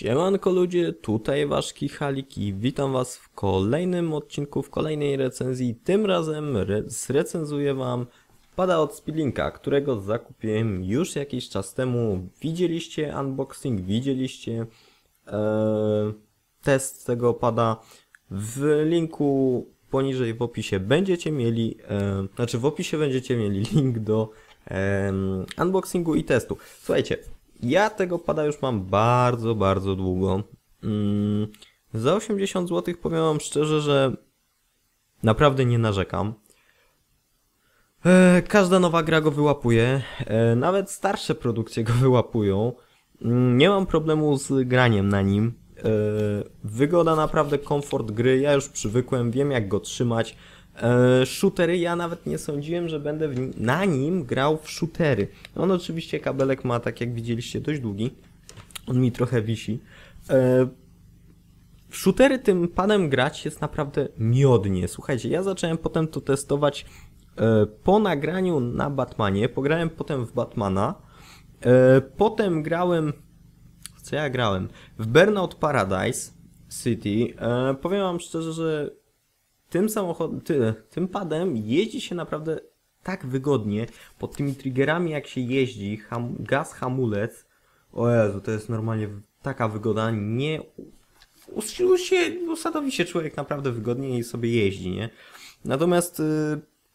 Siemanko ludzie, tutaj wasz Kichalik i witam was w kolejnym odcinku, w kolejnej recenzji. Tym razem re zrecenzuję wam pada od Speedlinka, którego zakupiłem już jakiś czas temu. Widzieliście unboxing, widzieliście e, test tego pada. W linku poniżej w opisie będziecie mieli, e, znaczy w opisie będziecie mieli link do e, unboxingu i testu. Słuchajcie, ja tego pada już mam bardzo, bardzo długo. Mm, za 80 zł powiem wam szczerze, że naprawdę nie narzekam. E, każda nowa gra go wyłapuje, e, nawet starsze produkcje go wyłapują. Mm, nie mam problemu z graniem na nim. E, wygoda naprawdę, komfort gry, ja już przywykłem, wiem jak go trzymać. E, shootery, ja nawet nie sądziłem, że będę na nim grał w shootery. On oczywiście kabelek ma, tak jak widzieliście, dość długi. On mi trochę wisi. E, w shootery tym padem grać jest naprawdę miodnie. Słuchajcie, ja zacząłem potem to testować e, po nagraniu na Batmanie. Pograłem potem w Batmana. Potem grałem... Co ja grałem? W Burnout Paradise City. Powiem wam szczerze, że tym samochodem, ty, tym padem jeździ się naprawdę tak wygodnie, pod tymi triggerami jak się jeździ, ham, gaz, hamulec, o Jezu, to jest normalnie taka wygoda, nie usił się, usadowi się człowiek naprawdę wygodnie i sobie jeździ, nie? Natomiast y,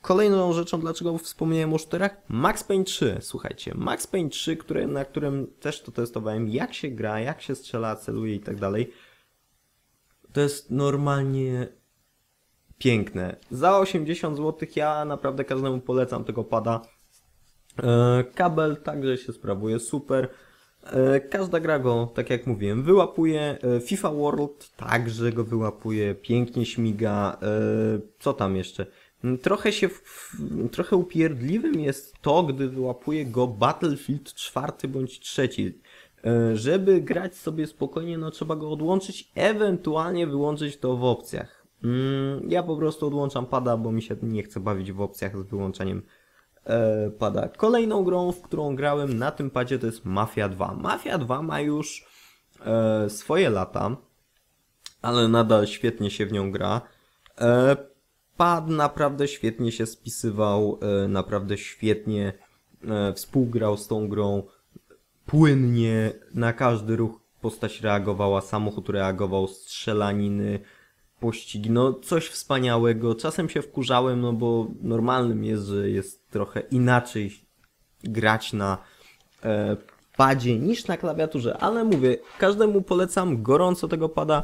kolejną rzeczą, dlaczego wspomniałem o shooterach, Max Payne 3, słuchajcie, Max Payne 3, które, na którym też to testowałem, jak się gra, jak się strzela, celuje i tak dalej, to jest normalnie piękne. Za 80 zł ja naprawdę każdemu polecam tego pada. E, kabel także się sprawuje super. E, każda gra go, tak jak mówiłem, wyłapuje. E, FIFA World także go wyłapuje, pięknie śmiga. Co tam jeszcze? Trochę się, trochę upierdliwym jest to, gdy wyłapuje go Battlefield 4 bądź 3. E, żeby grać sobie spokojnie, no trzeba go odłączyć, ewentualnie wyłączyć to w opcjach. Mm, ja po prostu odłączam pada, bo mi się nie chce bawić w opcjach z wyłączeniem e, pada. Kolejną grą, w którą grałem na tym padzie to jest Mafia 2. Mafia 2 ma już e, swoje lata, ale nadal świetnie się w nią gra. E, pad naprawdę świetnie się spisywał, naprawdę świetnie współgrał z tą grą. Płynnie na każdy ruch postać reagowała, samochód reagował, strzelaniny, pościgi, no coś wspaniałego. Czasem się wkurzałem, no bo normalnym jest, że jest trochę inaczej grać na e, padzie niż na klawiaturze, ale mówię, każdemu polecam gorąco tego pada.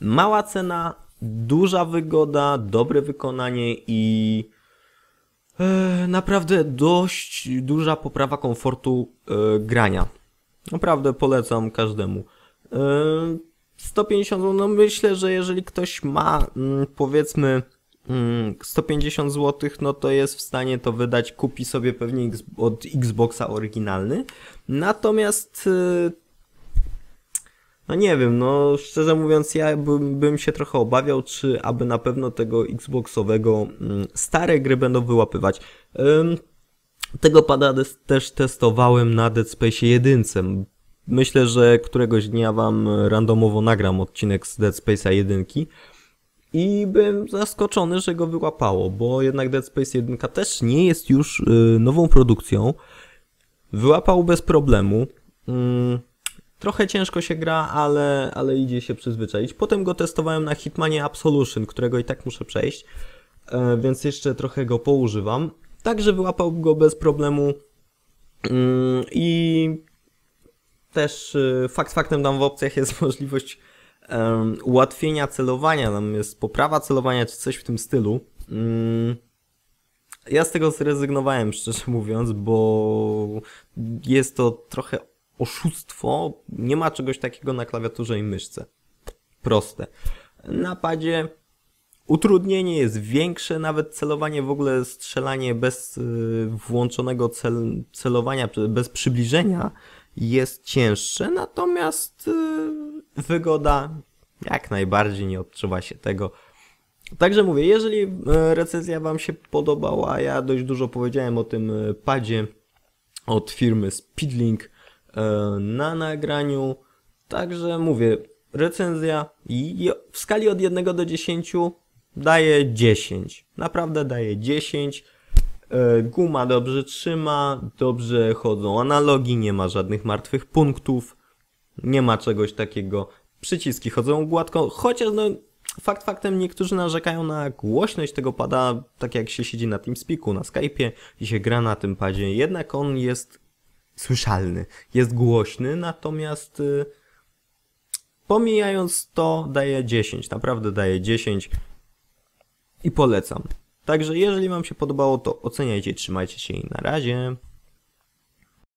Mała cena, duża wygoda, dobre wykonanie i e, naprawdę dość duża poprawa komfortu e, grania. Naprawdę polecam każdemu. E, 150 zł, no myślę, że jeżeli ktoś ma mm, powiedzmy 150 mm, zł, no to jest w stanie to wydać, kupi sobie pewnie od Xboxa oryginalny. Natomiast y, no nie wiem, no szczerze mówiąc ja bym, bym się trochę obawiał, czy aby na pewno tego Xboxowego mm, stare gry będą wyłapywać. Tego pada też testowałem na Dead Space 1. Myślę, że któregoś dnia wam randomowo nagram odcinek z Dead Space'a 1 i byłem zaskoczony, że go wyłapało, bo jednak Dead Space 1 też nie jest już y, nową produkcją. Wyłapał bez problemu. Mm, trochę ciężko się gra, ale, ale idzie się przyzwyczaić. Potem go testowałem na Hitmanie Absolution, którego i tak muszę przejść, e, więc jeszcze trochę go poużywam. Także wyłapał go bez problemu mm, i też y, fakt faktem tam w opcjach jest możliwość um, ułatwienia celowania, tam jest poprawa celowania czy coś w tym stylu. Um, ja z tego zrezygnowałem, szczerze mówiąc, bo jest to trochę oszustwo. Nie ma czegoś takiego na klawiaturze i myszce. Proste. Na padzie utrudnienie jest większe, nawet celowanie w ogóle, strzelanie bez y, włączonego cel, celowania, bez przybliżenia jest cięższe, natomiast yy, wygoda jak najbardziej nie odczuwa się tego. Także mówię, jeżeli yy, recenzja Wam się podobała, ja dość dużo powiedziałem o tym yy, padzie od firmy Speedlink na nagraniu, Także mówię, recenzja w skali od 1 do 10 daje 10. Naprawdę daje 10. E, Guma dobrze trzyma, dobrze chodzą analogi, nie ma żadnych martwych punktów, nie ma czegoś takiego. Przyciski chodzą gładko, chociaż no fakt faktem niektórzy narzekają na głośność tego pada, tak jak się siedzi na TeamSpeaku, na Skype'ie i się gra na tym padzie. Jednak on jest słyszalny, jest głośny, natomiast y, pomijając to daje 10, naprawdę daje 10 i polecam. Także jeżeli Wam się podobało, to oceniajcie, trzymajcie się i na razie.